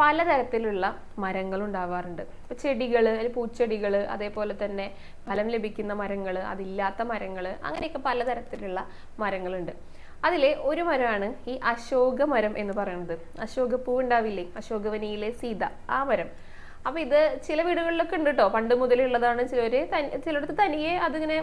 പലതരത്തിലുള്ള മരങ്ങൾ ഉണ്ടാവാറുണ്ട് ഇപ്പോൾ ചെടികൾ അല്ലെങ്കിൽ പൂച്ചെടികൾ അതേപോലെ തന്നെ ഫലം ലഭിക്കുന്ന മരങ്ങൾ അതില്ലാത്ത മരങ്ങൾ അങ്ങനെയൊക്കെ പലതരത്തിലുള്ള മരങ്ങളുണ്ട്. അതിലെ ഒരു മരമാണ് ഈ അശോക മരം എന്ന് പറയുന്നത്. അശോകപ്പൂ ഉണ്ടാവില്ലേ? അശോകവനിയിലെ സീത ആ മരം. അപ്പൊ ഇത് ചില വീടുകളിലൊക്കെ ഉണ്ട് കേട്ടോ പണ്ട് മുതലുള്ളതാണ് ചിലര് ചിലടത്ത് ചിലയിടത്ത് തനിയെ അതിങ്ങനെ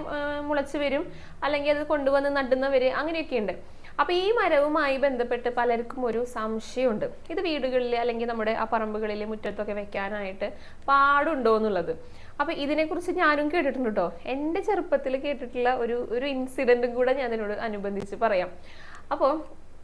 മുളച്ച് വരും. അല്ലെങ്കിൽ അത് കൊണ്ടുവന്ന് നടുന്നവര് അങ്ങനെയൊക്കെ ഉണ്ട്. അപ്പൊ ഈ മരവുമായി ബന്ധപ്പെട്ട് പലർക്കും ഒരു സംശയമുണ്ട്. ഇത് വീടുകളിൽ അല്ലെങ്കിൽ നമ്മുടെ ആ പറമ്പുകളിൽ മുറ്റത്തൊക്കെ വെക്കാനായിട്ട് പാടുണ്ടോ എന്നുള്ളത്. അപ്പൊ ഇതിനെക്കുറിച്ച് ഞാനും കേട്ടിട്ടുണ്ട് കേട്ടോ എന്റെ ചെറുപ്പത്തിൽ കേട്ടിട്ടുള്ള ഒരു ഒരു ഇൻസിഡന്റും കൂടെ ഞാൻ അതിനോട് അനുബന്ധിച്ച് പറയാം. അപ്പോൾ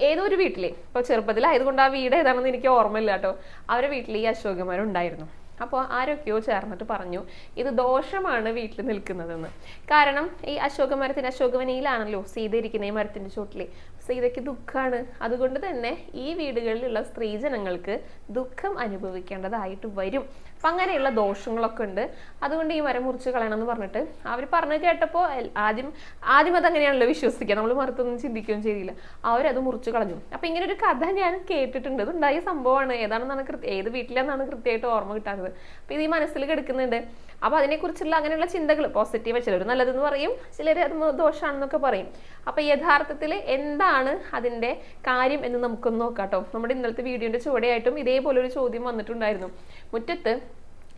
ഏതോ ഒരു വീട്ടിലെ ഇപ്പോൾ ചെറുപ്പത്തിലായതുകൊണ്ട് ആ വീട് ഏതാണെന്ന് എനിക്ക് ഓർമ്മയില്ല കേട്ടോ അവരുടെ വീട്ടിൽ ഈ അശോകമരം ഉണ്ടായിരുന്നു അപ്പോൾ ആരൊക്കെയോ ചേർന്നിട്ട് പറഞ്ഞു ഇത് ദോഷമാണ് വീട്ടിൽ നിൽക്കുന്നതെന്ന്. കാരണം ഈ അശോക മരത്തിന് അശോകവനയിലാണല്ലോ സീത ഇരിക്കുന്ന ഈ മരത്തിന്റെ ചോട്ടിൽ സീതയ്ക്ക് ദുഃഖമാണ് അതുകൊണ്ട് തന്നെ ഈ വീടുകളിലുള്ള സ്ത്രീജനങ്ങൾക്ക് ദുഃഖം അനുഭവിക്കേണ്ടതായിട്ട് വരും. അപ്പം അങ്ങനെയുള്ള ദോഷങ്ങളൊക്കെ ഉണ്ട്. അതുകൊണ്ട് ഈ മരം മുറിച്ച് കളയണം എന്ന് പറഞ്ഞിട്ട് അവർ പറഞ്ഞു കേട്ടപ്പോൾ ആദ്യം ആദ്യം അതങ്ങനെയാണല്ലോ വിശ്വസിക്കുക. നമ്മൾ മറുത്തൊന്നും ചിന്തിക്കുകയും ചെയ്തില്ല. അവരത് മുറിച്ച് കളഞ്ഞു. അപ്പം ഇങ്ങനെ ഒരു കഥ ഞാൻ കേട്ടിട്ടുണ്ട്. ഇത് ഉണ്ടായ സംഭവമാണ്. ഏതാണെന്നാണ് കൃത്യ ഏത് വീട്ടിലെന്നാണ് കൃത്യമായിട്ട് ഓർമ്മ കിട്ടാത്തത്. അപ്പം ഇത് ഈ മനസ്സിൽ കിടക്കുന്നുണ്ട്. അപ്പോൾ അതിനെക്കുറിച്ചുള്ള അങ്ങനെയുള്ള ചിന്തകൾ പോസിറ്റീവ് ചിലർ നല്ലതെന്ന് പറയും ചിലർ അത് ദോഷമാണെന്നൊക്കെ പറയും. അപ്പോൾ യഥാർത്ഥത്തിൽ എന്താണ് അതിന്റെ കാര്യം എന്ന് നമുക്കൊന്ന് നോക്കാം കേട്ടോ നമ്മുടെ ഇന്നലത്തെ വീഡിയോന്റെ ചുവടെയായിട്ടും ഇതേപോലെ ഒരു ചോദ്യം വന്നിട്ടുണ്ടായിരുന്നു. മുറ്റത്ത്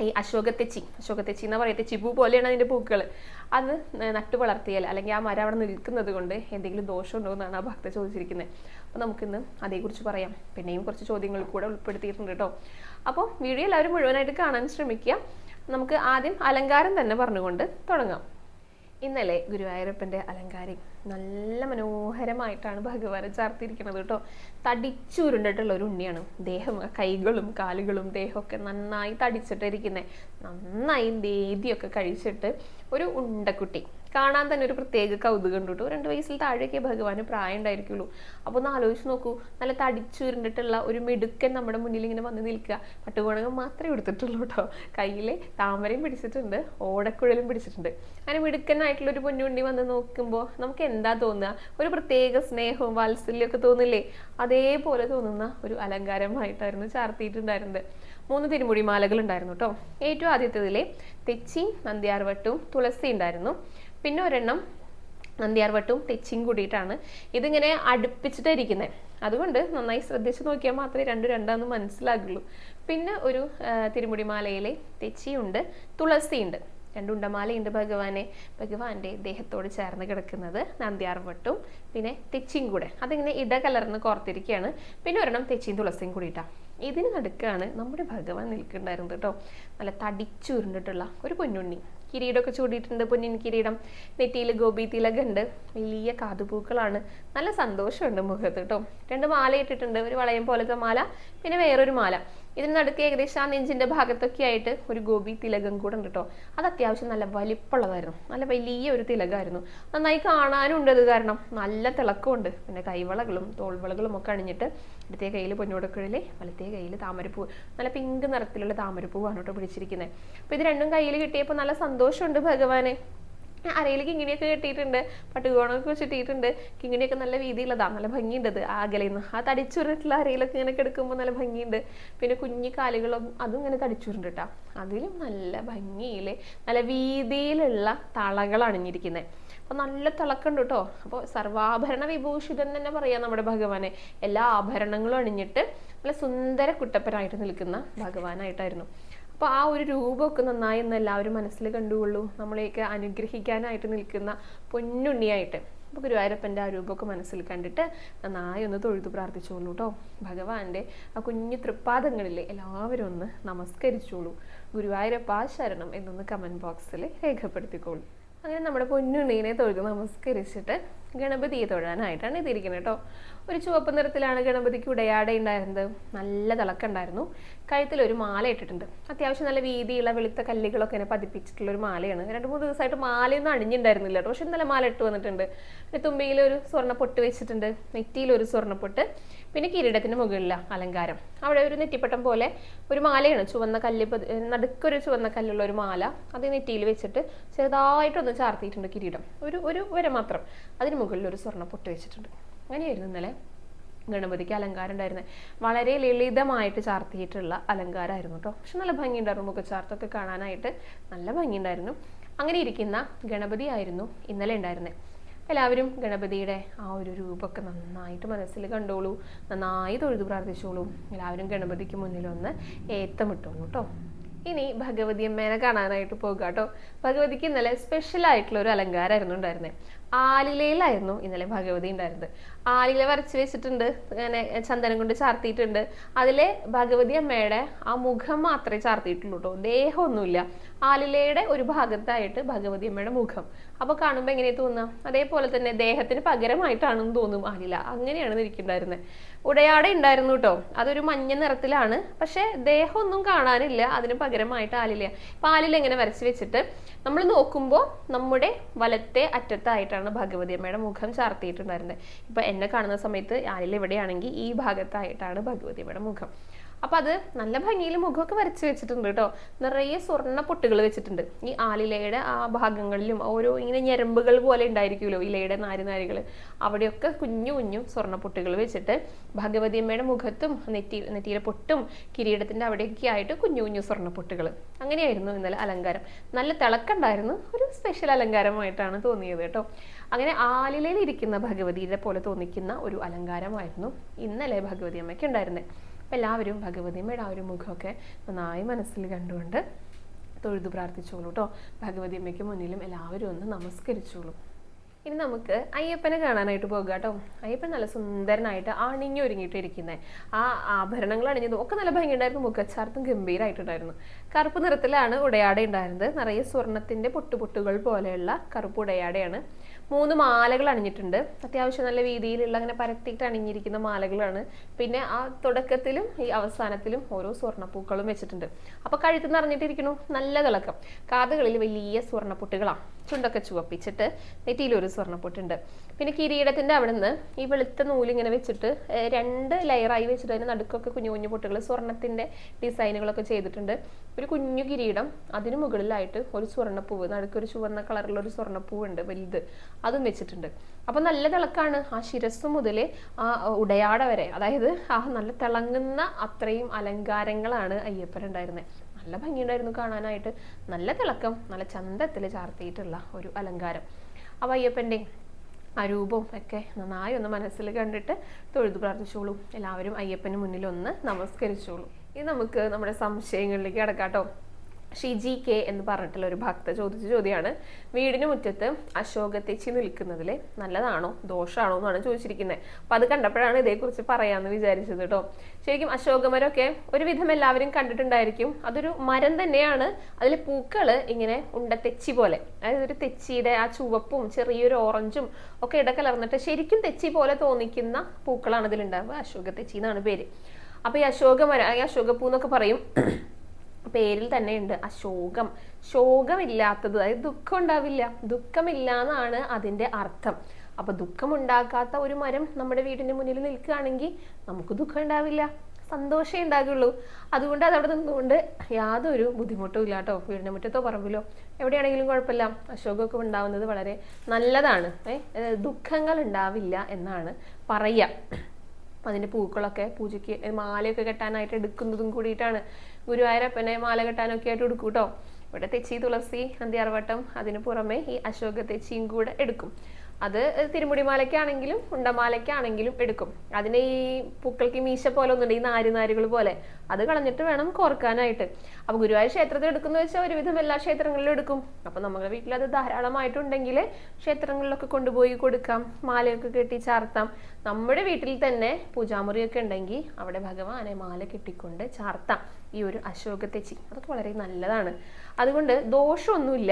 ഈ അശോകത്തെച്ചി അശോകത്തെച്ചി എന്ന് പറയുന്നത് ചിബു പോലെയാണ് അതിന്റെ പൂക്കൾ. അത് നട്ടു വളർത്തിയാൽ അല്ലെങ്കിൽ ആ മരം അവിടെ നിൽക്കുന്നത് കൊണ്ട് എന്തെങ്കിലും ദോഷമുണ്ടോ എന്നാണ് ആ ഭക്ത ചോദിച്ചിരിക്കുന്നത് അപ്പോൾ നമുക്കിന്ന് അതേക്കുറിച്ച് പറയാം. പിന്നെയും കുറച്ച് ചോദ്യങ്ങൾ കൂടെ ഉൾപ്പെടുത്തിയിട്ടുണ്ട് കേട്ടോ. അപ്പോൾ വീഡിയോ എല്ലാവരും മുഴുവനായിട്ട് കാണാൻ ശ്രമിക്കുക. നമുക്ക് ആദ്യം അലങ്കാരം തന്നെ പറഞ്ഞുകൊണ്ട് തുടങ്ങാം. ഇന്നലെ ഗുരുവായൂരപ്പന്റെ അലങ്കാരം നല്ല മനോഹരമായിട്ടാണ് ഭഗവാനെ ചാർത്തിരിക്കുന്നത് കേട്ടോ. തടിച്ചുരുണ്ടിട്ടുള്ള ഒരു ഉണ്ണിയാണ്. ദേഹം കൈകളും കാലുകളും ദേഹമൊക്കെ നന്നായി തടിച്ചിട്ടിരിക്കുന്നത് നന്നായി ദേദിയൊക്കെ കഴിച്ചിട്ട് ഒരു ഉണ്ടക്കുട്ടി. കാണാൻ തന്നെ ഒരു പ്രത്യേക കൗതുകം ഉണ്ട് രണ്ട് വയസ്സിൽ താഴേക്ക് ഭഗവാന് പ്രായം ഉണ്ടായിരിക്കുള്ളൂ. അപ്പോൾ ഒന്ന് ആലോചിച്ച് നോക്കൂ. നല്ല തടിച്ചുരുണ്ടിട്ടുള്ള ഒരു മിടുക്കൻ നമ്മുടെ മുന്നിൽ ഇങ്ങനെ വന്ന് നിൽക്കുക. പട്ടുകോണകം മാത്രമേ എടുത്തിട്ടുള്ളൂ കേട്ടോ. കയ്യിൽ താമരയും പിടിച്ചിട്ടുണ്ട് ഓടക്കുഴലും പിടിച്ചിട്ടുണ്ട്. അങ്ങനെ മിടുക്കനായിട്ടുള്ള ഒരു പൊന്നുണ്ണി വന്ന് നോക്കുമ്പോൾ നമുക്ക് എന്താ തോന്നുക? ഒരു പ്രത്യേക സ്നേഹവും വാത്സല്യം ഒക്കെ തോന്നില്ലേ? അതേപോലെ തോന്നുന്ന ഒരു അലങ്കാരമായിട്ടായിരുന്നു ചാർത്തിയിട്ടുണ്ടായിരുന്നത്. മൂന്ന് തിരുമുടി മാലകൾ ഉണ്ടായിരുന്നു കേട്ടോ ഏറ്റവും ആദ്യത്തേതിലെ തെച്ചി നന്ദിയാർവട്ടും തുളസി ഉണ്ടായിരുന്നു. പിന്നെ ഒരെണ്ണം നന്ദിയാർവട്ടും തെച്ചിയും കൂടിയിട്ടാണ്. ഇതിങ്ങനെ അടുപ്പിച്ചിട്ടായിരിക്കുന്നത് അതുകൊണ്ട് നന്നായി ശ്രദ്ധിച്ച് നോക്കിയാൽ മാത്രമേ രണ്ടു രണ്ടാന്ന് മനസ്സിലാകുള്ളൂ. പിന്നെ ഒരു തിരുമുടിമാലയിലെ തെച്ചിയുണ്ട് തുളസിയുണ്ട്. രണ്ടുണ്ടമാലയുണ്ട് ഭഗവാനെ. ഭഗവാന്റെ ദേഹത്തോട് ചേർന്ന് കിടക്കുന്നത് നന്ദിയാർവട്ടും പിന്നെ തെച്ചിയും കൂടെ. അതിങ്ങനെ ഇടകലർന്ന് കോർത്തിരിക്കുകയാണ് പിന്നെ ഒരെണ്ണം തെച്ചിയും തുളസിയും കൂടിയിട്ടാണ് ഇതിന് നടുക്കാണ് നമ്മുടെ ഭഗവാൻ നിൽക്കുന്നുണ്ടായിരുന്നത് കേട്ടോ. നല്ല തടിച്ചുരുണ്ടിട്ടുള്ള ഒരു പൊന്നുണ്ണി. കിരീടമൊക്കെ ചൂടിയിട്ടുണ്ട് പൊന്നിൻ കിരീടം. നെറ്റിയിൽ ഗോപി തിലകുണ്ട്. വലിയ കാതുപൂക്കളാണ്. നല്ല സന്തോഷമുണ്ട് മുഖത്ത് കേട്ടോ. രണ്ട് മാല ഇട്ടിട്ടുണ്ട്. ഒരു വളയം പോലത്തെ മാല പിന്നെ വേറൊരു മാല. ഇതിന് ഏകദേശം ആ നെഞ്ചിന്റെ ഭാഗത്തൊക്കെ ആയിട്ട് ഒരു ഗോപി തിലകം കൂടെ ഉണ്ട് കേട്ടോ. അത് അത്യാവശ്യം നല്ല വലിപ്പമുള്ളതായിരുന്നു. നല്ല വലിയ ഒരു തിലകമായിരുന്നു നന്നായി കാണാനും ഉണ്ട് അത് കാരണം. നല്ല തിളക്കമുണ്ട്. പിന്നെ കൈവളകളും തോൾവളകളും ഒക്കെ അണിഞ്ഞിട്ട് ഇടത്തെ കയ്യിൽ പൊന്നോടക്കുഴലെ വലത്തെ കയ്യിൽ താമരപ്പൂ നല്ല പിങ്ക് നിറത്തിലുള്ള താമരപ്പൂവാണ് കേട്ടോ പിടിച്ചിരിക്കുന്നത്. അപ്പോൾ ഇത് രണ്ടും കയ്യിൽ കിട്ടിയപ്പോൾ നല്ല സന്തോഷമുണ്ട് ഭഗവാനെ. അരയിൽ കിങ്ങിണിയൊക്കെ കെട്ടിയിട്ടുണ്ട്. പട്ടുകോണൊക്കെ വെച്ചിട്ടിട്ടുണ്ട്. കിങ്ങിണിയൊക്കെ നല്ല വീതിയുള്ളതാണ് നല്ല ഭംഗിയുണ്ട് അത് ആകലെന്ന് ആ തടിച്ചുരുട്ടുള്ള അരയിലൊക്കെ ഇങ്ങനെ കിടക്കുമ്പോൾ നല്ല ഭംഗിയുണ്ട്. പിന്നെ കുഞ്ഞു കാലുകളും അതും ഇങ്ങനെ തടിച്ചുരുണ്ട് അതിലും നല്ല ഭംഗിയിൽ നല്ല വീതിയിലുള്ള തളകൾ അണിഞ്ഞിരിക്കുന്നത് അപ്പോൾ നല്ല തിളക്കുണ്ട് കേട്ടോ അപ്പോൾ സർവാഭരണ വിഭൂഷിതൻ തന്നെ പറയാം നമ്മുടെ ഭഗവാനെ. എല്ലാ ആഭരണങ്ങളും അണിഞ്ഞിട്ട് നല്ല സുന്ദര കുട്ടപ്പനായിട്ട് നിൽക്കുന്ന ഭഗവാനായിട്ടായിരുന്നു. അപ്പോൾ ആ ഒരു രൂപമൊക്കെ നന്നായി എന്ന് എല്ലാവരും മനസ്സിൽ കണ്ടുകൊള്ളൂ. നമ്മളെയൊക്കെ അനുഗ്രഹിക്കാനായിട്ട് നിൽക്കുന്ന പൊന്നുണ്ണിയായിട്ട്. അപ്പോൾ ഗുരുവായൂരപ്പന്റെ ആ രൂപമൊക്കെ മനസ്സിൽ കണ്ടിട്ട് നന്നായി ഒന്ന് തൊഴുതു പ്രാർത്ഥിച്ചോളൂ കേട്ടോ ഭഗവാന്റെ ആ കുഞ്ഞു തൃപ്പാദങ്ങളിൽ എല്ലാവരും ഒന്ന് നമസ്കരിച്ചോളൂ. ഗുരുവായൂരപ്പ ശരണം എന്നൊന്ന് കമന്റ് ബോക്സിൽ രേഖപ്പെടുത്തിക്കോളൂ. അങ്ങനെ നമ്മുടെ പൊന്നുണ്ണീനെ തൊഴുത് നമസ്കരിച്ചിട്ട് ഗണപതിയെ തൊഴാനായിട്ടാണ് ഇതിരിക്കുന്നത് കേട്ടോ ഒരു ചുവപ്പ് നിറത്തിലാണ് ഗണപതിക്ക് ഉടയാട ഉണ്ടായിരുന്നത്. നല്ല തിളക്കുണ്ടായിരുന്നു കഴുത്തിൽ ഒരു മാല ഇട്ടിട്ടുണ്ട്. അത്യാവശ്യം നല്ല വീതിയുള്ള വെളുത്ത കല്ലുകളൊക്കെ ഇങ്ങനെ പതിപ്പിച്ചിട്ടുള്ള ഒരു മാലയാണ്. രണ്ട് മൂന്ന് ദിവസമായിട്ട് മാലയൊന്നും അണിഞ്ഞിട്ടുണ്ടായിരുന്നില്ല കേട്ടോ. പക്ഷെ ഇന്നലെ മാല ഇട്ട് വന്നിട്ടുണ്ട്. പിന്നെ തുമ്പിയിൽ ഒരു സ്വർണ പൊട്ട് വെച്ചിട്ടുണ്ട്. നെറ്റിയിൽ ഒരു സ്വർണ പൊട്ട് പിന്നെ കിരീടത്തിന് മുകളില അലങ്കാരം. അവിടെ ഒരു നെറ്റിപ്പട്ടം പോലെ ഒരു മാലയാണ്. ചുവന്ന കല്ല് നടുക്കൊരു ചുവന്ന കല്ലുള്ള ഒരു മാല. അത് നെറ്റിയിൽ വെച്ചിട്ട് ചെറുതായിട്ടൊന്ന് ചാർത്തിയിട്ടുണ്ട് കിരീടം. ഒരു ഒരു വര മാത്രം. അതിന് മുകളിൽ ഒരു സ്വർണ പൊട്ട് വെച്ചിട്ടുണ്ട്. അങ്ങനെയായിരുന്നു ഇന്നലെ? ഗണപതിക്ക് അലങ്കാരം ഉണ്ടായിരുന്നത് വളരെ ലളിതമായിട്ട് ചാർത്തിയിട്ടുള്ള അലങ്കാരമായിരുന്നു കേട്ടോ. പക്ഷെ നല്ല ഭംഗിയുണ്ടായിരുന്നു. മുഖച്ചാർത്തൊക്കെ കാണാനായിട്ട് നല്ല ഭംഗിയുണ്ടായിരുന്നു. അങ്ങനെ ഇരിക്കുന്ന ഗണപതി ആയിരുന്നു ഇന്നലെ ഉണ്ടായിരുന്നത് എല്ലാവരും ഗണപതിയുടെ ആ ഒരു രൂപമൊക്കെ നന്നായിട്ട് മനസ്സിൽ കണ്ടോളൂ. നന്നായി തൊഴുതു പ്രാർത്ഥിച്ചോളൂ. എല്ലാവരും ഗണപതിക്ക് മുന്നിൽ ഒന്ന് ഏത്തമിട്ടോളൂ കേട്ടോ. ഇനി ഭഗവതി അമ്മേനെ കാണാനായിട്ട് പോകുക കേട്ടോ. ഭഗവതിക്ക് ഇന്നലെ സ്പെഷ്യൽ ആയിട്ടുള്ള ഒരു അലങ്കാരമായിരുന്നു ഉണ്ടായിരുന്നത് ആലിലയിലായിരുന്നു ഇന്നലെ ഭഗവതി ഉണ്ടായിരുന്നത്. ആലില വരച്ച് വെച്ചിട്ടുണ്ട് അങ്ങനെ ചന്ദനം കൊണ്ട് ചാർത്തിയിട്ടുണ്ട്. അതിലെ ഭഗവതി അമ്മയുടെ ആ മുഖം മാത്രമേ ചാർത്തിയിട്ടുള്ളൂ കേട്ടോ. ദേഹമൊന്നുമില്ല. ആലിലയുടെ ഒരു ഭാഗത്തായിട്ട് ഭഗവതി അമ്മയുടെ മുഖം. അപ്പോൾ കാണുമ്പോൾ എങ്ങനെയാ തോന്നുക? അതേപോലെ തന്നെ ദേഹത്തിന് പകരമായിട്ടാണെന്ന് തോന്നും ആലില. അങ്ങനെയാണ് ഇരിക്കുന്നുണ്ടായിരുന്നത് ഉടയാട ഉണ്ടായിരുന്നു കേട്ടോ. അതൊരു മഞ്ഞ നിറത്തിലാണ്. പക്ഷെ ദേഹമൊന്നും കാണാനില്ല. അതിന് പകരമായിട്ട് ആലില അപ്പൊ ആലില ഇങ്ങനെ വരച്ച് വെച്ചിട്ട്? നമ്മൾ നോക്കുമ്പോൾ നമ്മുടെ വലത്തെ അറ്റത്തായിട്ടാണ് ഭഗവതി അമ്മയുടെ മുഖം ചാർത്തിയിട്ടുണ്ടായിരുന്നത് ഇപ്പൊ എന്നെ കാണുന്ന സമയത്ത് ആലില എവിടെയാണെങ്കിൽ ഈ ഭാഗത്തായിട്ടാണ് ഭഗവതി അമ്മയുടെ മുഖം. അപ്പൊ അത് നല്ല ഭംഗിയിൽ മുഖമൊക്കെ വരച്ച് വെച്ചിട്ടുണ്ട് കേട്ടോ. നിറയെ സ്വർണ പൊട്ടുകൾ വെച്ചിട്ടുണ്ട്. ഈ ആലിലയുടെ ആ ഭാഗങ്ങളിലും ഓരോ ഇങ്ങനെ ഞരമ്പുകൾ പോലെ ഉണ്ടായിരിക്കുമല്ലോ ഇലയുടെ നാരുനാരികൾ അവിടെയൊക്കെ കുഞ്ഞു കുഞ്ഞു സ്വർണ പൊട്ടുകൾ വെച്ചിട്ട് ഭഗവതി അമ്മയുടെ മുഖത്തും നെറ്റി നെറ്റിയിലെ പൊട്ടും കിരീടത്തിന്റെ അവിടെയൊക്കെ ആയിട്ട് കുഞ്ഞു കുഞ്ഞു സ്വർണ പൊട്ടുകൾ അങ്ങനെയായിരുന്നു ഇന്നലെ അലങ്കാരം. നല്ല തിളക്കുണ്ടായിരുന്നു. ഒരു സ്പെഷ്യൽ അലങ്കാരമായിട്ടാണ് തോന്നിയത് കേട്ടോ. അങ്ങനെ ആലിലയിൽ ഇരിക്കുന്ന ഭഗവതിയുടെ പോലെ തോന്നിക്കുന്ന ഒരു അലങ്കാരമായിരുന്നു ഇന്നലെ ഭഗവതി അമ്മയ്ക്ക് ഉണ്ടായിരുന്നത് അപ്പം എല്ലാവരും ഭഗവതിയമ്മയുടെ ആ ഒരു മുഖമൊക്കെ നന്നായി മനസ്സിൽ കണ്ടുകൊണ്ട് തൊഴുതു പ്രാർത്ഥിച്ചോളൂ കേട്ടോ ഭഗവതിയമ്മയ്ക്ക് മുന്നിലും എല്ലാവരും ഒന്ന് നമസ്കരിച്ചോളൂ. ഇനി നമുക്ക് അയ്യപ്പനെ കാണാനായിട്ട് പോകുക കേട്ടോ. അയ്യപ്പൻ നല്ല സുന്ദരനായിട്ട് അണിഞ്ഞൊരുങ്ങിയിട്ട് ഇരിക്കുന്നത് ആ ആഭരണങ്ങൾ അണിഞ്ഞതും ഒക്കെ നല്ല ഭംഗിയുണ്ടായിരുന്നു. മുഖച്ചാർത്തും ഗംഭീരമായിട്ടുണ്ടായിരുന്നു കറുപ്പ് നിറത്തിലാണ് ഉടയാട ഉണ്ടായിരുന്നത്. നിറയെ സ്വർണത്തിന്റെ പൊട്ടുപൊട്ടുകൾ പോലെയുള്ള കറുപ്പ് ഉടയാടയാണ് മൂന്ന് മാലകൾ അണിഞ്ഞിട്ടുണ്ട്. അത്യാവശ്യം നല്ല രീതിയിലുള്ള അങ്ങനെ പരത്തിയിട്ട് അണിഞ്ഞിരിക്കുന്ന മാലകളാണ്. പിന്നെ ആ തുടക്കത്തിലും ഈ അവസാനത്തിലും ഓരോ സ്വർണപ്പൂക്കളും വെച്ചിട്ടുണ്ട്. അപ്പൊ കഴുത്ത് നിറഞ്ഞിട്ടിരിക്കണു നല്ല തിളക്കം. കാതുകളിൽ വലിയ സ്വർണപ്പൊട്ടുകളാണ് ചുണ്ടൊക്കെ ചുവപ്പിച്ചിട്ട് നെറ്റിയിൽ ഒരു സ്വർണപ്പൊട്ടുണ്ട്. പിന്നെ കിരീടത്തിന്റെ അവിടെ നിന്ന് ഈ വെളുത്ത നൂലിങ്ങനെ വെച്ചിട്ട് രണ്ട് ലെയറായി വെച്ചിട്ട് അതിന് നടുക്കൊക്കെ കുഞ്ഞു കുഞ്ഞു പൊട്ടുകൾ സ്വർണത്തിന്റെ ഡിസൈനുകളൊക്കെ ചെയ്തിട്ടുണ്ട്. ഒരു കുഞ്ഞു കിരീടം അതിന് മുകളിലായിട്ട് ഒരു സ്വർണപ്പൂവ് നടുക്കൊരു ചുവന്ന കളറിലുള്ള ഒരു സ്വർണപ്പൂവ് ഉണ്ട് വലുത്. അതും വെച്ചിട്ടുണ്ട്. അപ്പൊ നല്ല തിളക്കാണ്. ആ ശിരസ് മുതൽ ആ ഉടയാട വരെ. അതായത് ആ നല്ല തിളങ്ങുന്ന അത്രയും അലങ്കാരങ്ങളാണ് അയ്യപ്പനുണ്ടായിരുന്നത് നല്ല ഭംഗിയുണ്ടായിരുന്നു കാണാനായിട്ട്. നല്ല തിളക്കം നല്ല ചന്തത്തിൽ ചാർത്തിയിട്ടുള്ള ഒരു അലങ്കാരം. അപ്പോൾ അയ്യപ്പന്റെ ആ രൂപവും ഒക്കെ നന്നായി ഒന്ന് മനസ്സിൽ കണ്ടിട്ട് തൊഴുതു പ്രാർത്ഥിച്ചോളൂ. എല്ലാവരും അയ്യപ്പന് മുന്നിൽ ഒന്ന് നമസ്കരിച്ചോളൂ. ഇനി നമുക്ക് നമ്മുടെ സംശയങ്ങളിലേക്ക് കിടക്കാട്ടോ. ഷിജി കെ എന്ന് പറഞ്ഞിട്ടുള്ള ഒരു ഭക്ത ചോദിച്ച ചോദ്യമാണ് വീടിന് മുറ്റത്ത് അശോക തെച്ചി നിൽക്കുന്നതിൽ നല്ലതാണോ? ദോഷമാണോ എന്നാണ് ചോദിച്ചിരിക്കുന്നത് അപ്പൊ അത് കണ്ടപ്പോഴാണ് ഇതേക്കുറിച്ച് പറയാമെന്ന് വിചാരിച്ചത് കേട്ടോ. ശരിക്കും അശോകമരമൊക്കെ ഒരുവിധം എല്ലാവരും കണ്ടിട്ടുണ്ടായിരിക്കും. അതൊരു മരം തന്നെയാണ്. അതിൽ പൂക്കൾ ഇങ്ങനെ ഉണ്ട തെച്ചി പോലെ. അതായത് ഒരു തെച്ചിയുടെ ആ ചുവപ്പും ചെറിയൊരു ഓറഞ്ചും ഒക്കെ ഇടകലർന്നിട്ട് ശരിക്കും തെച്ചി പോലെ തോന്നിക്കുന്ന പൂക്കളാണ് ഇതിലുണ്ടാവുക. അശോക തെച്ചി എന്നാണ് പേര്. അപ്പൊ ഈ അശോകമരം ഈ അശോകപ്പൂ എന്നൊക്കെ പറയും പേരിൽ തന്നെ ഉണ്ട് അശോകം. ശോകമില്ലാത്തത് അതായത് ദുഃഖം ഉണ്ടാവില്ല. ദുഃഖമില്ല എന്നാണ് അതിന്റെ അർത്ഥം. അപ്പൊ ദുഃഖം ഉണ്ടാക്കാത്ത ഒരു മരം നമ്മുടെ വീടിന്റെ മുന്നിൽ നിൽക്കുകയാണെങ്കിൽ നമുക്ക് ദുഃഖം ഉണ്ടാവില്ല. സന്തോഷമേ ഉണ്ടാകുള്ളൂ. അതുകൊണ്ട് അതവിടെ നിന്നുകൊണ്ട് യാതൊരു ബുദ്ധിമുട്ടും ഇല്ല കേട്ടോ. മുറ്റത്തോ പറമ്പിലോ. എവിടെയാണെങ്കിലും കുഴപ്പമില്ല. അശോകമൊക്കെ ഉണ്ടാവുന്നത് വളരെ നല്ലതാണ്. ഏഹ് ദുഃഖങ്ങൾ ഉണ്ടാവില്ല എന്നാണ് പറയുക. അതിന്റെ പൂക്കളൊക്കെ പൂജയ്ക്ക് മാലയൊക്കെ കെട്ടാനായിട്ട് എടുക്കുന്നതും കൂടിയിട്ടാണ്. ഗുരുവായൂരപ്പനെ മാല കെട്ടാനൊക്കെ ആയിട്ട് എടുക്കും കേട്ടോ ഇവിടെ തെച്ചി തുളസി അന്തിയാർവട്ടം അതിന് പുറമെ ഈ അശോക തെച്ചിയും കൂടെ എടുക്കും. അത് തിരുമുടി മാലയ്ക്കാണെങ്കിലും ഉണ്ടമാലയ്ക്കാണെങ്കിലും എടുക്കും. അതിനെ ഈ പൂക്കൾക്ക് മീശ പോലെ ഒന്നുണ്ട് ഈ നാരി നാരുകൾ പോലെ. അത് കളഞ്ഞിട്ട് വേണം കോർക്കാനായിട്ട്. അപ്പൊ ഗുരുവായൂർ ക്ഷേത്രത്തിൽ എടുക്കുന്ന വെച്ചാൽ ഒരുവിധം എല്ലാ ക്ഷേത്രങ്ങളിലും എടുക്കും. അപ്പൊ നമ്മുടെ വീട്ടിൽ അത് ധാരാളമായിട്ടുണ്ടെങ്കിൽ ക്ഷേത്രങ്ങളിലൊക്കെ കൊണ്ടുപോയി കൊടുക്കാം മാലയൊക്കെ കെട്ടി ചാർത്താം. നമ്മുടെ വീട്ടിൽ തന്നെ പൂജാമുറിയൊക്കെ ഉണ്ടെങ്കിൽ അവിടെ ഭഗവാനെ മാല കെട്ടിക്കൊണ്ട് ചാർത്താം. ഈ ഒരു അശോകത്തെ ചി അതൊക്കെ വളരെ നല്ലതാണ്. അതുകൊണ്ട് ദോഷമൊന്നുമില്ല.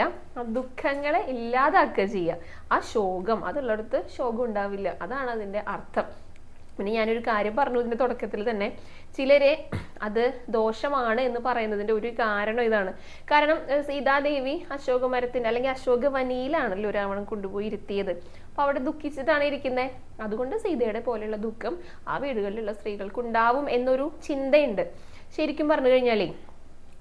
ദുഃഖങ്ങളെ ഇല്ലാതാക്കുക ചെയ്യുക. ആ ശോകം അതുള്ളിടത്ത് ശോകം ഉണ്ടാവില്ല. അതാണ് അതിന്റെ അർത്ഥം. പിന്നെ ഞാനൊരു കാര്യം പറഞ്ഞു ഇതിന്റെ തുടക്കത്തിൽ തന്നെ. ചിലരെ അത് ദോഷമാണ് എന്ന് പറയുന്നതിന്റെ ഒരു കാരണം ഇതാണ്. കാരണം സീതാദേവി അശോക മരത്തിന്റെ അല്ലെങ്കിൽ അശോക വനിയിലാണല്ലോ രാവണൻ കൊണ്ടുപോയി ഇരുത്തിയത്. അപ്പോൾ അവിടെ ദുഃഖിച്ചിട്ടാണ് ഇരിക്കുന്നത് അതുകൊണ്ട് സീതയുടെ പോലെയുള്ള ദുഃഖം ആ വീടുകളിലുള്ള സ്ത്രീകൾക്ക് ഉണ്ടാവും എന്നൊരു ചിന്തയുണ്ട്. ശരിക്കും പറഞ്ഞു കഴിഞ്ഞാലേ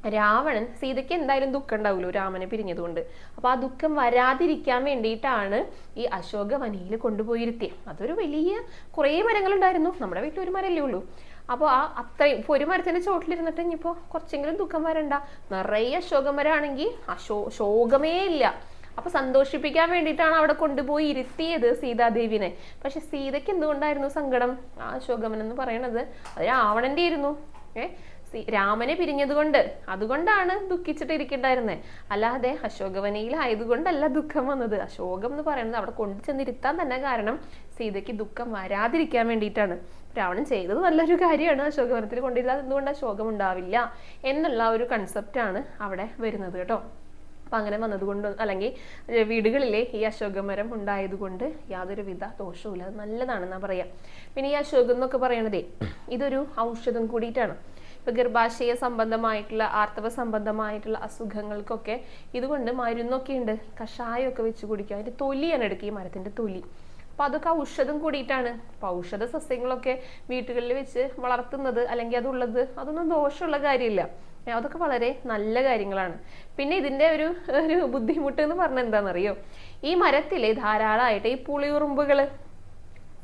രാവണൻ സീതയ്ക്ക് എന്തായാലും ദുഃഖം ഉണ്ടാവുമല്ലോ രാമനെ പിരിഞ്ഞതുകൊണ്ട് അപ്പൊ ആ ദുഃഖം വരാതിരിക്കാൻ വേണ്ടിയിട്ടാണ് ഈ അശോക വനിയിൽ കൊണ്ടുപോയിരുത്തിയത് അതൊരു വലിയ കുറേ മരങ്ങളുണ്ടായിരുന്നു. നമ്മുടെ വീട്ടിൽ ഒരു മരല്ലേ ഉള്ളൂ. അപ്പോൾ ആ അത്രയും ഇപ്പൊ ഒരു മരത്തിന്റെ ചോട്ടിലിരുന്നിട്ട് ഇനിയിപ്പോ കുറച്ചെങ്കിലും ദുഃഖം വരണ്ട. നിറയെ അശോകം വരാണെങ്കിൽ അശോ ശോകമേ ഇല്ല. അപ്പൊ സന്തോഷിപ്പിക്കാൻ വേണ്ടിയിട്ടാണ് അവിടെ കൊണ്ടുപോയി ഇരുത്തിയത് സീതാദേവിനെ. പക്ഷെ സീതയ്ക്ക് എന്തുകൊണ്ടായിരുന്നു സങ്കടം? ആ അശോകമൻ എന്ന് പറയണത് അത് രാവണന്റെ ആയിരുന്നു. ഏ? സീ- രാമനെ പിരിഞ്ഞതുകൊണ്ട്. അതുകൊണ്ടാണ് ദുഃഖിച്ചിട്ട് ഇരിക്കണ്ടായിരുന്നത് അല്ലാതെ അശോകവനയിലായതുകൊണ്ടല്ല ദുഃഖം വന്നത്. അശോകം എന്ന് പറയുന്നത് അവിടെ കൊണ്ടു ചെന്നിരുത്താൻ തന്നെ കാരണം സീതയ്ക്ക് ദുഃഖം വരാതിരിക്കാൻ വേണ്ടിയിട്ടാണ്. രാവണൻ ചെയ്തത് നല്ലൊരു കാര്യമാണ് അശോകവനത്തിൽ കൊണ്ടിരുന്നത്. എന്തുകൊണ്ട് അശോകം ഉണ്ടാവില്ല എന്നുള്ള ഒരു കൺസെപ്റ്റാണ് അവിടെ വരുന്നത് കേട്ടോ. അപ്പം അങ്ങനെ വന്നതുകൊണ്ട് അല്ലെങ്കിൽ വീടുകളിലെ ഈ അശോകമരം ഉണ്ടായതുകൊണ്ട് യാതൊരുവിധ ദോഷവുമില്ല. അത് നല്ലതാണെന്നാ പറയാം. പിന്നെ ഈ അശോകം എന്നൊക്കെ പറയണതേ ഇതൊരു ഔഷധം കൂടിയിട്ടാണ്. ഇപ്പൊ ഗർഭാശയ സംബന്ധമായിട്ടുള്ള ആർത്തവ സംബന്ധമായിട്ടുള്ള അസുഖങ്ങൾക്കൊക്കെ ഇതുകൊണ്ട് മരുന്നൊക്കെ ഉണ്ട് കഷായമൊക്കെ വെച്ച് കുടിക്കുക. അതിന്റെ തൊലിയാണ് എടുക്കുക ഈ മരത്തിന്റെ തൊലി. അപ്പൊ അതൊക്കെ ഔഷധം കൂടിയിട്ടാണ്. അപ്പൊ ഔഷധ സസ്യങ്ങളൊക്കെ വീട്ടുകളിൽ വെച്ച് വളർത്തുന്നത് അല്ലെങ്കിൽ അതുള്ളത് അതൊന്നും ദോഷമുള്ള കാര്യമില്ല. അതൊക്കെ വളരെ നല്ല കാര്യങ്ങളാണ്. പിന്നെ ഇതിന്റെ ഒരു ഒരു ബുദ്ധിമുട്ട് എന്ന് പറഞ്ഞാൽ എന്താണെന്നറിയോ? ഈ മരത്തിലെ ധാരാളമായിട്ട് ഈ പുളിയുറുമ്പുകൾ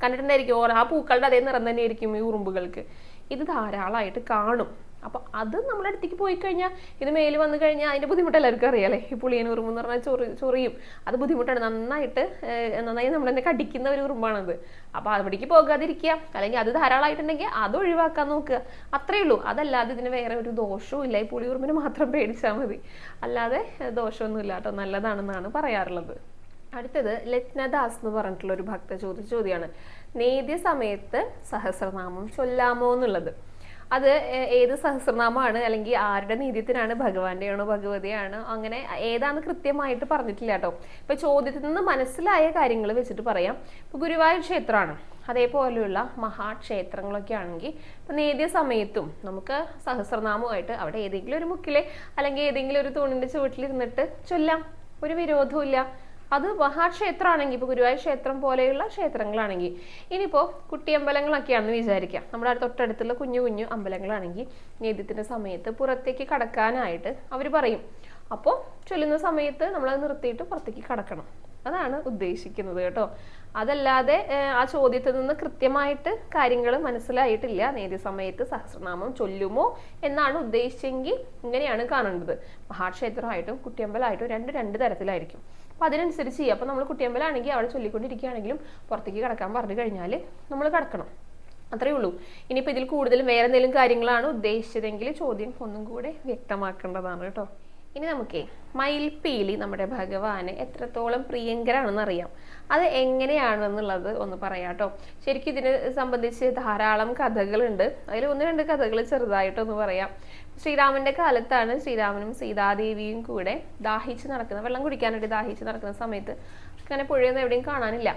കണ്ടിട്ടുണ്ടായിരിക്കും. ആ പൂക്കളുടെ അതേ നിറം തന്നെയായിരിക്കും ഈ ഉറുമ്പുകൾക്ക്. ഇത് ധാരാളമായിട്ട് കാണും. അപ്പോൾ അത് നമ്മുടെ അടുത്തേക്ക് പോയി കഴിഞ്ഞാൽ ഇത് മേൽ വന്നു കഴിഞ്ഞാൽ അതിന്റെ ബുദ്ധിമുട്ട് എല്ലാവർക്കും അറിയാലേ ഈ പുളിയൻ ഉറുമ്പ് എന്ന് പറഞ്ഞാൽ ചൊറി ചൊറിയും. അത് ബുദ്ധിമുട്ടാണ്. നന്നായിട്ട് നന്നായി നമ്മൾ തന്നെ കടിക്കുന്ന ഒരു ഉറുമ്പാണത്. അപ്പൊ അവിടേക്ക് പോകാതിരിക്കുക. അല്ലെങ്കിൽ അത് ധാരാളമായിട്ടുണ്ടെങ്കിൽ അത് ഒഴിവാക്കാൻ നോക്കുക. അത്രേ ഉള്ളൂ. അതല്ലാതെ ഇതിന് വേറെ ഒരു ദോഷവും ഇല്ല. ഈ പുളി ഉറുമ്പിനെ മാത്രം പേടിച്ചാൽ മതി. അല്ലാതെ ദോഷമൊന്നും ഇല്ലാട്ടോ നല്ലതാണെന്നാണ് പറയാറുള്ളത്. അടുത്തത് ലജ്നദാസ് എന്ന് പറഞ്ഞിട്ടുള്ള ഒരു ഭക്ത ചോദിച്ച ചോദ്യമാണ്. നേദ്യ സമയത്ത് സഹസ്രനാമം ചൊല്ലാമോ എന്നുള്ളത്. അത് ഏത് സഹസ്രനാമമാണ്? അല്ലെങ്കിൽ ആരുടെ നീതിത്തിനാണ് ഭഗവാന്റെയാണോ ഭഗവതിയാണോ? അങ്ങനെ ഏതാണ് കൃത്യമായിട്ട് പറഞ്ഞിട്ടില്ല കേട്ടോ. ഇപ്പൊ ചോദ്യത്തിൽ നിന്ന് മനസ്സിലായ കാര്യങ്ങൾ വെച്ചിട്ട് പറയാം. ഇപ്പൊ ഗുരുവായൂർ ക്ഷേത്രമാണ്. അതേപോലെയുള്ള മഹാക്ഷേത്രങ്ങളൊക്കെ ആണെങ്കിൽ ഇപ്പൊ നേദ്യ സമയത്തും നമുക്ക് സഹസ്രനാമമായിട്ട് അവിടെ ഏതെങ്കിലും ഒരു മുക്കിലെ അല്ലെങ്കിൽ ഏതെങ്കിലും ഒരു തൂണിന്റെ ചുവട്ടിലിരുന്നിട്ട് ചൊല്ലാം. ഒരു വിരോധവും അത് മഹാക്ഷേത്രമാണെങ്കിൽ ഇപ്പോൾ ഗുരുവായൂർ ക്ഷേത്രം പോലെയുള്ള ക്ഷേത്രങ്ങളാണെങ്കിൽ. ഇനിയിപ്പോൾ കുട്ടിയമ്പലങ്ങളൊക്കെയാണെന്ന് വിചാരിക്കാം. നമ്മുടെ തൊട്ടടുത്തുള്ള കുഞ്ഞു കുഞ്ഞു അമ്പലങ്ങളാണെങ്കിൽ നേദ്യത്തിന്റെ സമയത്ത് പുറത്തേക്ക് കടക്കാനായിട്ട് അവർ പറയും. അപ്പോൾ ചൊല്ലുന്ന സമയത്ത് നമ്മളത് നിർത്തിയിട്ട് പുറത്തേക്ക് കടക്കണം. അതാണ് ഉദ്ദേശിക്കുന്നത് കേട്ടോ. അതല്ലാതെ ആ ചോദ്യത്തിൽ നിന്ന് കൃത്യമായിട്ട് കാര്യങ്ങൾ മനസ്സിലായിട്ടില്ല. നേദ്യ സമയത്ത് സഹസ്രനാമം ചൊല്ലുമോ എന്നാണ് ഉദ്ദേശിച്ചെങ്കിൽ ഇങ്ങനെയാണ് കാണേണ്ടത്. മഹാക്ഷേത്രമായിട്ടും കുട്ടിയമ്പലമായിട്ടും രണ്ട് രണ്ട് തരത്തിലായിരിക്കും. അപ്പൊ അതിനനുസരിച്ച് ചെയ്യുക. അപ്പൊ നമ്മൾ കുട്ടിയമ്പലാണെങ്കിൽ അവിടെ ചൊല്ലിക്കൊണ്ടിരിക്കുകയാണെങ്കിലും പുറത്തേക്ക് കിടക്കാൻ പറഞ്ഞു കഴിഞ്ഞാൽ നമ്മൾ കിടക്കണം. അത്രേ ഉള്ളൂ. ഇനിയിപ്പോൾ ഇതിൽ കൂടുതലും വേറെ എന്തെങ്കിലും കാര്യങ്ങളാണ് ഉദ്ദേശിച്ചതെങ്കിൽ ചോദ്യം ഒന്നും കൂടെ വ്യക്തമാക്കേണ്ടതാണ് കേട്ടോ. ഇനി നമുക്കേ മയിൽപ്പീലി നമ്മുടെ ഭഗവാന് എത്രത്തോളം പ്രിയങ്കരാണെന്ന് അറിയാം അത് എങ്ങനെയാണെന്നുള്ളത് ഒന്ന് പറയാം കേട്ടോ. ശരിക്കും ഇതിനെ സംബന്ധിച്ച് ധാരാളം കഥകളുണ്ട്. അതിൽ ഒന്ന് രണ്ട് കഥകൾ ചെറുതായിട്ടൊന്ന് പറയാം. ശ്രീരാമന്റെ കാലത്താണ് ശ്രീരാമനും സീതാദേവിയും കൂടെ ദാഹിച്ച് നടക്കുന്ന വെള്ളം കുടിക്കാനായിട്ട് ദാഹിച്ച് നടക്കുന്ന സമയത്ത് അങ്ങനെ പുഴയൊന്നും എവിടെയും കാണാനില്ല.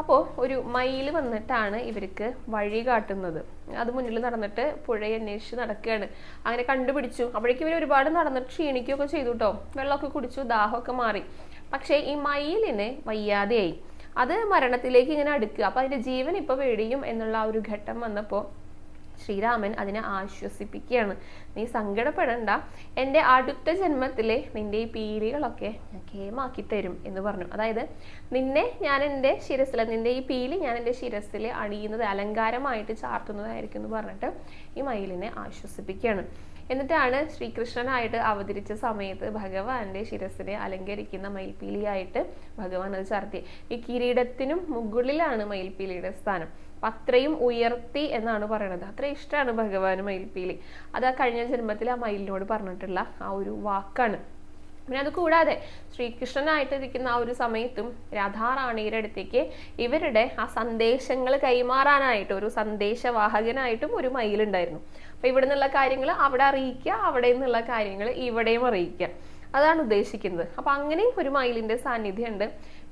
അപ്പോൾ ഒരു മയിൽ വന്നിട്ടാണ് ഇവർക്ക് വഴി കാട്ടുന്നത്. അത് മുന്നിൽ നടന്നിട്ട് പുഴയെ അന്വേഷിച്ച് നടക്കുകയാണ്. അങ്ങനെ കണ്ടുപിടിച്ചു. അപ്പോഴേക്കും ഇവർ ഒരുപാട് നടന്നിട്ട് ക്ഷീണിക്കുകയൊക്കെ ചെയ്തു കേട്ടോ വെള്ളമൊക്കെ കുടിച്ചു ദാഹമൊക്കെ മാറി. പക്ഷേ ഈ മയിലിന് വയ്യാതെയായി. അത് മരണത്തിലേക്ക് ഇങ്ങനെ അടുക്കുക. അപ്പൊ അതിന്റെ ജീവൻ ഇപ്പൊ വെടിയും എന്നുള്ള ആ ഒരു ഘട്ടം വന്നപ്പോൾ ശ്രീരാമൻ അതിനെ ആശ്വസിപ്പിക്കുകയാണ്. നീ സങ്കടപ്പെടണ്ട. എന്റെ അടുത്ത ജന്മത്തിലെ നിന്റെ ഈ പീലികളൊക്കെ ഞാൻ കേമാക്കി തരും എന്ന് പറഞ്ഞു. അതായത് നിന്നെ ഞാൻ എന്റെ ശിരസിൽ നിന്റെ ഈ പീലി ഞാൻ എന്റെ ശിരസിൽ അണിയുന്നത് അലങ്കാരമായിട്ട് ചാർത്തുന്നതായിരിക്കും എന്ന് പറഞ്ഞിട്ട് ഈ മയിലിനെ ആശ്വസിപ്പിക്കുകയാണ്. എന്നിട്ടാണ് ശ്രീകൃഷ്ണനായിട്ട് അവതരിച്ച സമയത്ത് ഭഗവാന്റെ ശിരസിനെ അലങ്കരിക്കുന്ന മയിൽപ്പീലിയായിട്ട് ഭഗവാൻ അത് ചാർത്തി. ഈ കിരീടത്തിനും മുകളിലാണ് മയിൽപ്പീലിയുടെ സ്ഥാനം. അത്രയും ഉയർത്തി എന്നാണ് പറയണത്. അത്ര ഇഷ്ടമാണ് ഭഗവാന് മയിൽപ്പീലി അത് ആ കഴിഞ്ഞ ജന്മത്തിൽ ആ മയിലിനോട് പറഞ്ഞിട്ടുള്ള ആ ഒരു വാക്കാണ്. പിന്നെ അത് കൂടാതെ ശ്രീകൃഷ്ണനായിട്ടിരിക്കുന്ന ആ ഒരു സമയത്തും രാധാറാണിയുടെ അടുത്തേക്ക് ഇവരുടെ ആ സന്ദേശങ്ങൾ കൈമാറാനായിട്ട് ഒരു സന്ദേശവാഹകനായിട്ടും ഒരു മയിലുണ്ടായിരുന്നു. അപ്പൊ ഇവിടെ നിന്നുള്ള കാര്യങ്ങൾ അവിടെ അറിയിക്കുക അവിടെ നിന്നുള്ള കാര്യങ്ങൾ ഇവിടെയും അറിയിക്കുക. അതാണ് ഉദ്ദേശിക്കുന്നത്. അപ്പൊ അങ്ങനെയും ഒരു മയിലിന്റെ സാന്നിധ്യം ഉണ്ട്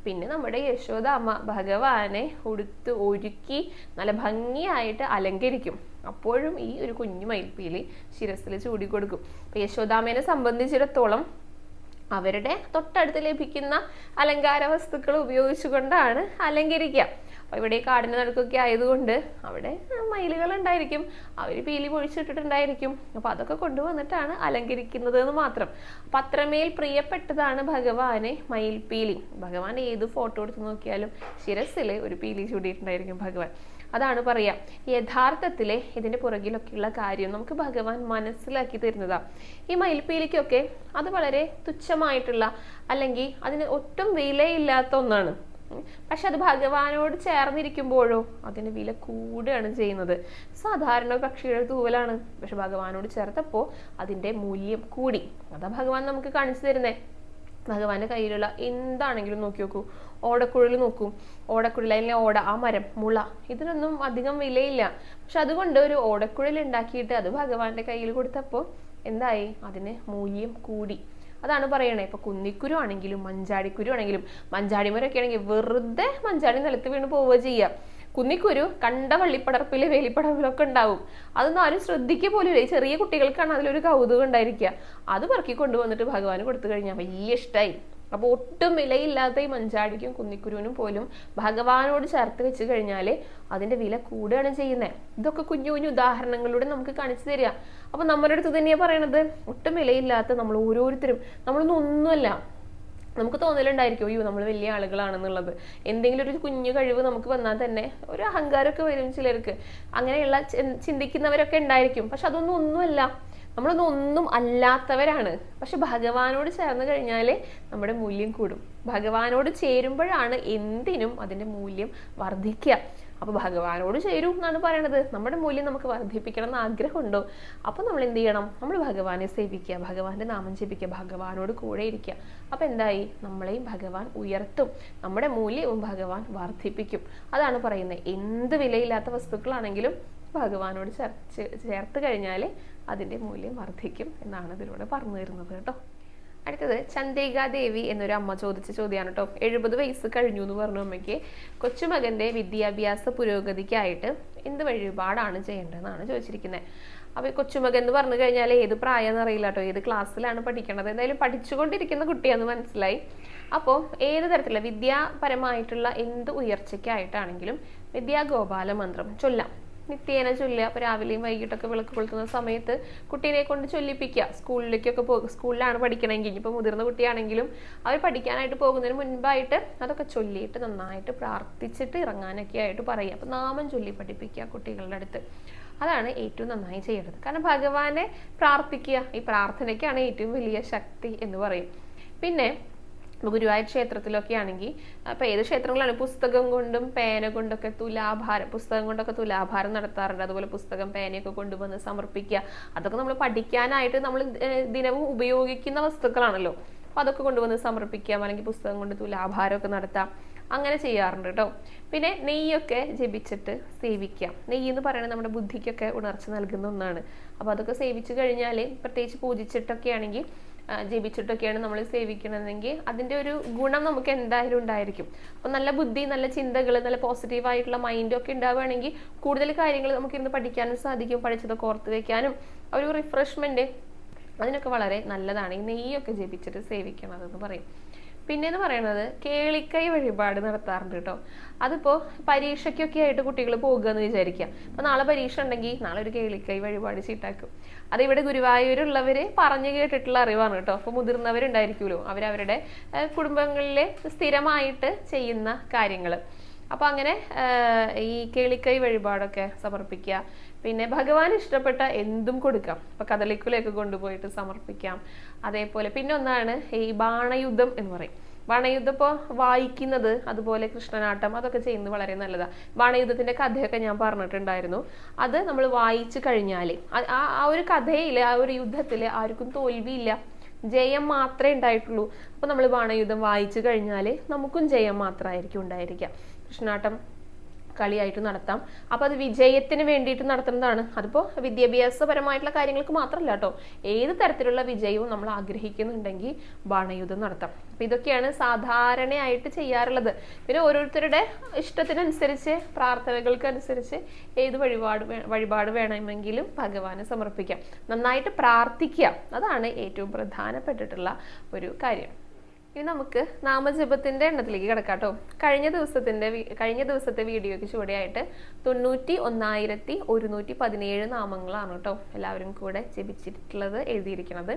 പിന്നെ നമ്മുടെ യശോദ അമ്മ ഭഗവാനെ ഉടുത്ത് ഒരുക്കി നല്ല ഭംഗിയായിട്ട് അലങ്കരിക്കും. അപ്പോഴും ഈ ഒരു കുഞ്ഞു മയിൽപ്പീലി ശിരസിൽ ചൂടിക്കൊടുക്കും അപ്പൊ യശോദാമ്മേനെ സംബന്ധിച്ചിടത്തോളം അവരുടെ തൊട്ടടുത്ത് ലഭിക്കുന്ന അലങ്കാര വസ്തുക്കൾ ഉപയോഗിച്ചുകൊണ്ടാണ് അലങ്കരിക്കുക. അപ്പൊ ഇവിടെ കാടിന് നടുക്കൊക്കെ ആയതുകൊണ്ട് അവിടെ മയിലുകൾ ഉണ്ടായിരിക്കും അവർ പീലി പൊഴിച്ചിട്ടിട്ടുണ്ടായിരിക്കും. അപ്പൊ അതൊക്കെ കൊണ്ടുവന്നിട്ടാണ് അലങ്കരിക്കുന്നത് എന്ന് മാത്രം. അപ്പൊ അത്രമേൽ പ്രിയപ്പെട്ടതാണ് ഭഗവാന് മയിൽപീലി. ഭഗവാൻ ഏത് ഫോട്ടോ എടുത്ത് നോക്കിയാലും ശിരസിൽ ഒരു പീലി ചൂടിയിട്ടുണ്ടായിരിക്കും ഭഗവാൻ. അതാണ് പറയാ. യഥാർത്ഥത്തിലെ ഇതിന്റെ പുറകിലൊക്കെയുള്ള കാര്യം നമുക്ക് ഭഗവാൻ മനസ്സിലാക്കി തരുന്നതാ. ഈ മയിൽപ്പീലിക്കൊക്കെ അത് വളരെ തുച്ഛമായിട്ടുള്ള അല്ലെങ്കിൽ അതിന് ഒട്ടും വിലയില്ലാത്ത ഒന്നാണ്. പക്ഷെ അത് ഭഗവാനോട് ചേർന്നിരിക്കുമ്പോഴോ അതിന് വില കൂടുകയാണ് ചെയ്യുന്നത്. സാധാരണ പക്ഷിയുടെ തൂവലാണ്. പക്ഷെ ഭഗവാനോട് ചേർത്തപ്പോൾ അതിന്റെ മൂല്യം കൂടി. അതാ ഭഗവാൻ നമുക്ക് കാണിച്ചു തരുന്നേ. ഭഗവാന്റെ കയ്യിലുള്ള എന്താണെങ്കിലും നോക്കി നോക്കൂ. ഓടക്കുഴൽ നോക്കൂ. ഓടക്കുഴൽ അല്ലെങ്കിൽ ഓട ആ മരം മുള ഇതിനൊന്നും അധികം വിലയില്ല. പക്ഷെ അതുകൊണ്ട് ഒരു ഓടക്കുഴൽ ഉണ്ടാക്കിയിട്ട് അത് ഭഗവാന്റെ കയ്യിൽ കൊടുത്തപ്പോൾ എന്തായി? അതിന് മൂല്യം കൂടി. അതാണ് പറയണേ. ഇപ്പൊ കുന്നിക്കുരു ആണെങ്കിലും മഞ്ചാടിക്കുരു ആണെങ്കിലും മഞ്ചാടിമരൊക്കെ ആണെങ്കിൽ വെറുതെ മഞ്ചാടി നിലത്ത് വീണ് പോവുക ചെയ്യുക കുന്നിക്കുരു കണ്ട വള്ളിപ്പടർപ്പിൽ വേലിപ്പടർപ്പിലൊക്കെ ഉണ്ടാവും. അതൊന്നും ആരും ശ്രദ്ധിക്കുക പോലും ഇല്ല. ചെറിയ കുട്ടികൾക്കാണ് അതിലൊരു കൗതുകം ഉണ്ടായിരിക്കുക അത് പറക്കി കൊണ്ടുവന്നിട്ട് ഭഗവാന് കൊടുത്തു കഴിഞ്ഞാൽ വലിയ ഇഷ്ടമായി അപ്പൊ ഒട്ടും വിലയില്ലാത്ത ഈ മഞ്ചാടിക്കും കുന്നിക്കുരുവിനും പോലും ഭഗവാനോട് ചേർത്ത് വെച്ച് കഴിഞ്ഞാൽ അതിന്റെ വില കൂടുകയാണ് ചെയ്യുന്നത് ഇതൊക്കെ കുഞ്ഞു കുഞ്ഞു ഉദാഹരണങ്ങളിലൂടെ നമുക്ക് കാണിച്ചു തരിക. അപ്പൊ നമ്മുടെ അടുത്ത് തന്നെയാ പറയണത്. ഒട്ടും വിലയില്ലാത്ത നമ്മൾ ഓരോരുത്തരും നമ്മളൊന്നും ഒന്നുമല്ല. നമുക്ക് തോന്നലുണ്ടായിരിക്കും അയ്യോ നമ്മൾ വലിയ ആളുകളാണെന്നുള്ളത്. എന്തെങ്കിലും ഒരു കുഞ്ഞു കഴിവ് നമുക്ക് വന്നാൽ തന്നെ ഒരു അഹങ്കാരമൊക്കെ വരും ചിലർക്ക്. അങ്ങനെയുള്ള ചിന്തിക്കുന്നവരൊക്കെ ഉണ്ടായിരിക്കും. പക്ഷെ അതൊന്നും ഒന്നുമല്ല. നമ്മളൊന്നും ഒന്നും അല്ലാത്തവരാണ്. പക്ഷെ ഭഗവാനോട് ചേർന്ന് കഴിഞ്ഞാൽ നമ്മുടെ മൂല്യം കൂടും. ഭഗവാനോട് ചേരുമ്പോഴാണ് എന്തിനും അതിന്റെ മൂല്യം വർദ്ധിക്കുക. അപ്പോൾ ഭഗവാനോട് ചേരൂ എന്നാണ് പറയണത്. നമ്മുടെ മൂല്യം നമുക്ക് വർദ്ധിപ്പിക്കണം എന്ന് ആഗ്രഹമുണ്ടോ? അപ്പോൾ നമ്മൾ എന്ത് ചെയ്യണം? നമ്മൾ ഭഗവാനെ സേവിക്കുക ഭഗവാന്റെ നാമം ജപിക്കുക ഭഗവാനോട് കൂടെ ഇരിക്കുക. അപ്പോൾ എന്തായി? നമ്മളെയും ഭഗവാൻ ഉയർത്തും. നമ്മുടെ മൂല്യവും ഭഗവാൻ വർദ്ധിപ്പിക്കും. അതാണ് പറയുന്നത്. എന്ത് വിലയില്ലാത്ത വസ്തുക്കളാണെങ്കിലും ഭഗവാനോട് ചേർത്ത് ചേർത്ത് കഴിഞ്ഞാൽ അതിന്റെ മൂല്യം വർദ്ധിക്കും എന്നാണ് ഇതിലൂടെ പറഞ്ഞു തരുന്നത് കേട്ടോ. അടുത്തത് ചന്ദ്രിക ദേവി എന്നൊരു അമ്മ ചോദിച്ച ചോദ്യമാണ് കേട്ടോ. എഴുപത് വയസ്സ് കഴിഞ്ഞു എന്ന് പറഞ്ഞു അമ്മയ്ക്ക്. കൊച്ചുമകന്റെ വിദ്യാഭ്യാസ പുരോഗതിക്കായിട്ട് എന്ത് വഴിപാടാണ് ചെയ്യേണ്ടതെന്നാണ് ചോദിച്ചിരിക്കുന്നത്. അപ്പോൾ കൊച്ചുമകൻ എന്ന് പറഞ്ഞു കഴിഞ്ഞാൽ ഏത് പ്രായം അറിയില്ല കേട്ടോ. ഏത് ക്ലാസ്സിലാണ് പഠിക്കണത്? എന്തായാലും പഠിച്ചുകൊണ്ടിരിക്കുന്ന കുട്ടിയാന്ന് മനസ്സിലായി. അപ്പോൾ ഏത് തരത്തിലുള്ള വിദ്യാപരമായിട്ടുള്ള എന്ത് ഉയർച്ചയ്ക്കായിട്ടാണെങ്കിലും വിദ്യാഗോപാല മന്ത്രം ചൊല്ലാം. നിത്യേന ചൊല്ലുക. അപ്പോൾ രാവിലെയും വൈകിട്ടൊക്കെ വിളക്ക് കൊളുത്തുന്ന സമയത്ത് കുട്ടീനെ കൊണ്ട് ചൊല്ലിപ്പിക്കുക. സ്കൂളിലേക്കൊക്കെ പോ സ്കൂളിലാണ് പഠിക്കണമെങ്കിൽ. ഇപ്പോൾ മുതിർന്ന കുട്ടിയാണെങ്കിലും അവർ പഠിക്കാനായിട്ട് പോകുന്നതിന് മുൻപായിട്ട് അതൊക്കെ ചൊല്ലിയിട്ട് നന്നായിട്ട് പ്രാർത്ഥിച്ചിട്ട് ഇറങ്ങാനൊക്കെ ആയിട്ട് പറയുക. അപ്പോൾ നാമം ചൊല്ലി പഠിപ്പിക്കുക കുട്ടികളുടെ അടുത്ത്. അതാണ് ഏറ്റവും നന്നായി ചെയ്യേണ്ടത്. കാരണം ഭഗവാനെ പ്രാർത്ഥിക്കുക. ഈ പ്രാർത്ഥനയ്ക്കാണ് ഏറ്റവും വലിയ ശക്തി എന്ന് പറയും. പിന്നെ ഇപ്പൊ ഗുരുവായൂർ ക്ഷേത്രത്തിലൊക്കെ ആണെങ്കിൽ അപ്പൊ ഏത് ക്ഷേത്രങ്ങളാണ്? പുസ്തകം കൊണ്ടും പേന കൊണ്ടൊക്കെ തുലാഭാരം പുസ്തകം കൊണ്ടൊക്കെ തുലാഭാരം നടത്താറുണ്ട്. അതുപോലെ പുസ്തകം പേനയൊക്കെ കൊണ്ടുവന്ന് സമർപ്പിക്കുക. അതൊക്കെ നമ്മൾ പഠിക്കാനായിട്ട് നമ്മൾ ദിനവും ഉപയോഗിക്കുന്ന വസ്തുക്കളാണല്ലോ. അപ്പൊ അതൊക്കെ കൊണ്ടുവന്ന് സമർപ്പിക്കാം. അല്ലെങ്കിൽ പുസ്തകം കൊണ്ട് തുലാഭാരമൊക്കെ നടത്താം. അങ്ങനെ ചെയ്യാറുണ്ട് കേട്ടോ. പിന്നെ നെയ്യൊക്കെ ജപിച്ചിട്ട് സേവിക്കാം. നെയ്യ് എന്ന് പറയുന്നത് നമ്മുടെ ബുദ്ധിക്കൊക്കെ ഉണർച്ച നൽകുന്ന ഒന്നാണ്. അപ്പൊ അതൊക്കെ സേവിച്ചു കഴിഞ്ഞാൽ പ്രത്യേകിച്ച് പൂജിച്ചിട്ടൊക്കെ ആണെങ്കിൽ ആ, ജപിച്ചിട്ടൊക്കെയാണ് നമ്മൾ സേവിക്കണമെങ്കിൽ അതിന്റെ ഒരു ഗുണം നമുക്ക് എന്തായാലും ഉണ്ടായിരിക്കും. അപ്പം നല്ല ബുദ്ധി നല്ല ചിന്തകൾ നല്ല പോസിറ്റീവ് ആയിട്ടുള്ള മൈൻഡ് ഒക്കെ ഉണ്ടാവുകയാണെങ്കിൽ കൂടുതൽ കാര്യങ്ങൾ നമുക്ക് ഇന്ന് പഠിക്കാനും സാധിക്കും പഠിച്ചതൊക്കെ ഓർത്ത് വെക്കാനും ഒരു റിഫ്രഷ്മെന്റ് അതിനൊക്കെ വളരെ നല്ലതാണ്. ഈ നെയ്യൊക്കെ ജപിച്ചിട്ട് സേവിക്കണം എന്ന് പറയും. പിന്നെ എന്ന് പറയുന്നത് കേളിക്കൈ വഴിപാട് നടത്താറുണ്ട് കേട്ടോ. അതിപ്പോ പരീക്ഷയ്ക്കൊക്കെ ആയിട്ട് കുട്ടികൾ പോകുക എന്ന് വിചാരിക്കുക അപ്പോൾ നാളെ പരീക്ഷ ഉണ്ടെങ്കിൽ നാളെ ഒരു കേളിക്കൈ വഴിപാട് ചീട്ടാക്കും. അത് ഇവിടെ ഗുരുവായൂരുള്ളവര് പറഞ്ഞു കേട്ടിട്ടുള്ള അറിവാണ് കേട്ടോ. അപ്പൊ മുതിർന്നവരുണ്ടായിരിക്കുമല്ലോ അവരവരുടെ കുടുംബങ്ങളിൽ സ്ഥിരമായിട്ട് ചെയ്യുന്ന കാര്യങ്ങൾ അപ്പൊ അങ്ങനെ ഈ കേളിക്കൈ വഴിപാടൊക്കെ സമർപ്പിക്കുക പിന്നെ ഭഗവാൻ ഇഷ്ടപ്പെട്ട എന്തും കൊടുക്കാം. ഇപ്പൊ കദളിക്കുലയൊക്കെ കൊണ്ടുപോയിട്ട് സമർപ്പിക്കാം. അതേപോലെ. പിന്നെ ഒന്നാണ് ഈ ബാണയുദ്ധം എന്ന് പറയും. ബാണയുദ്ധം ഇപ്പോൾ വായിക്കുന്നത് അതുപോലെ കൃഷ്ണനാട്ടം അതൊക്കെ ചെയ്യുന്നത് വളരെ നല്ലതാണ് ബാണയുദ്ധത്തിന്റെ കഥയൊക്കെ ഞാൻ പറഞ്ഞിട്ടുണ്ടായിരുന്നു. അത് നമ്മൾ വായിച്ചു കഴിഞ്ഞാൽ ആ ഒരു കഥയിൽ ആ ഒരു യുദ്ധത്തിൽ ആർക്കും തോൽവിയില്ല. ജയം മാത്രമേ ഉണ്ടായിട്ടുള്ളൂ. അപ്പോൾ നമ്മൾ ബാണയുദ്ധം വായിച്ചു കഴിഞ്ഞാൽ നമുക്കും ജയം മാത്രമായിരിക്കും ഉണ്ടായിരിക്കുക. കൃഷ്ണാട്ടം കളിയായിട്ട് നടത്താം. അപ്പോൾ അത് വിജയത്തിന് വേണ്ടിയിട്ട് നടത്തുന്നതാണ്. അതിപ്പോ വിദ്യാഭ്യാസപരമായിട്ടുള്ള കാര്യങ്ങൾക്ക് മാത്രമല്ല കേട്ടോ ഏത് തരത്തിലുള്ള വിജയവും നമ്മൾ ആഗ്രഹിക്കുന്നുണ്ടെങ്കിൽ ബാണയുദ്ധം നടത്താം. അപ്പോൾ ഇതൊക്കെയാണ് സാധാരണയായിട്ട് ചെയ്യാറുള്ളത്. പിന്നെ ഓരോരുത്തരുടെ ഇഷ്ടത്തിനനുസരിച്ച് പ്രാർത്ഥനകൾക്ക് അനുസരിച്ച് ഏത് വഴിപാട് വഴിപാട് വേണമെങ്കിലും ഭഗവാനെ സമർപ്പിക്കാം. നന്നായിട്ട് പ്രാർത്ഥിക്കുക. അതാണ് ഏറ്റവും പ്രധാനപ്പെട്ടിട്ടുള്ള ഒരു കാര്യം. ഇനി നമുക്ക് നാമജപത്തിന്റെ എണ്ണത്തിലേക്ക് കിടക്കാം കേട്ടോ. കഴിഞ്ഞ ദിവസത്തിന്റെ കഴിഞ്ഞ ദിവസത്തെ വീഡിയോയ്ക്ക് ചുവടെയായിട്ട് തൊണ്ണൂറ്റി ഒന്നായിരത്തി ഒരുന്നൂറ്റി പതിനേഴ് നാമങ്ങളാണ് കേട്ടോ എല്ലാവരും കൂടെ ജപിച്ചിട്ടുള്ളത് എഴുതിയിരിക്കുന്നത്.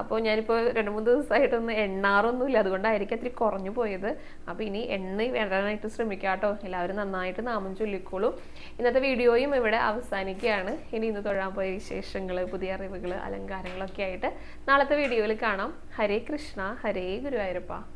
അപ്പോൾ ഞാനിപ്പോൾ രണ്ട് മൂന്ന് ദിവസമായിട്ടൊന്ന് എണ്ണാറൊന്നുമില്ല. അതുകൊണ്ടായിരിക്കും അത്തിരി കുറഞ്ഞു പോയത്. അപ്പോൾ ഇനി എണ്ണ വേണ്ടാനായിട്ട് ശ്രമിക്കാം കേട്ടോ. എല്ലാവരും നന്നായിട്ട് നാമം ചൊല്ലിക്കോളും. ഇന്നത്തെ വീഡിയോയും ഇവിടെ അവസാനിക്കുകയാണ്. ഇനി ഇന്ന് തൊഴാൻ പോയ വിശേഷങ്ങൾ പുതിയ അറിവുകൾ അലങ്കാരങ്ങളൊക്കെ ആയിട്ട് നാളത്തെ വീഡിയോയിൽ കാണാം. ഹരേ കൃഷ്ണ ഹരേ ഗുരുവായൂരപ്പ.